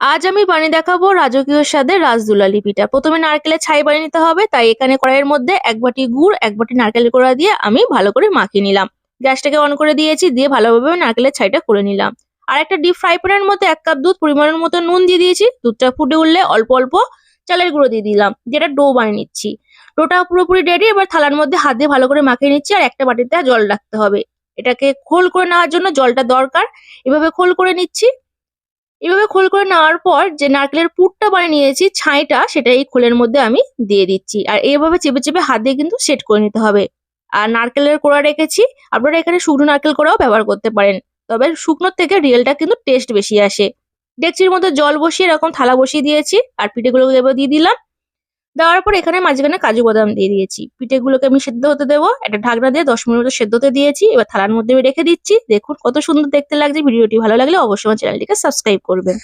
আজ আমি বানিয়ে দেখাবো রাজকীয় স্বাদের রাসদুলালি পিঠা প্রথমে নারকেলের ছাই বানিয়ে নিতে হবে, তাই এখানে কড়াইয়ের মধ্যে এক বাটি গুড়, এক বাটি নারকেলের কোড়া দিয়ে আমি ভালো করে মাখিয়ে নিলাম। গ্যাসটাকে অন করে দিয়েছি, দিয়ে ভালোভাবে নারকেলের ছাইটা করে নিলাম। আর একটা ডিপ ফ্রাই প্যানের মধ্যে এক কাপ দুধ পরিমাণের মতো নুন দিয়ে দিয়েছি। দুধটা ফুটে উঠলে অল্প অল্প চালের গুঁড়ো দিয়ে দিলাম, যেটা ডো বানিয়ে নিচ্ছি। ডোটা পুরোপুরি রেডি এবার থালার মধ্যে হাত দিয়ে ভালো করে মাখিয়ে নিচ্ছি, আর একটা বাটিতে জল রাখতে হবে। এটাকে খোল করে নেওয়ার জন্য জলটা দরকার। এভাবে খোল করে নিচ্ছি এভাবে খোল করে নেওয়ার পর যে নারকেলের পুরটা বানিয়ে নিয়েছি, ছাইটা সেটা এই খোলের মধ্যে আমি দিয়ে দিচ্ছি। আর এইভাবে চেপে চেপে হাত দিয়ে কিন্তু সেট করে নিতে হবে। আর নারকেলের কোড়া রেখেছি। আপনারা এখানে শুকনো নারকেল কোড়াও ব্যবহার করতে পারেন। তবে শুকনোর থেকে রিয়েলটা কিন্তু টেস্ট বেশি আসে। ডেকচির মধ্যে জল বসিয়ে এরকম থালা বসিয়ে দিয়েছি। আর পিঠেগুলো দিয়ে দিলাম। দেওয়ার পর এখানে মাঝখানে কাজু বাদাম দিয়ে দিয়েছি। পিঠেগুলোকে আমি সেদ্ধ হতে দেবো। একটা ঢাকনা দিয়ে দশ মিনিট মতো সেদ্ধ হতে দিয়েছি। এবার থালার মধ্যে আমি রেখে দিচ্ছি। দেখুন কত সুন্দর দেখতে লাগছে। ভিডিওটি ভালো লাগলে অবশ্যই আমার চ্যানেলটিকে সাবস্ক্রাইব করবেন।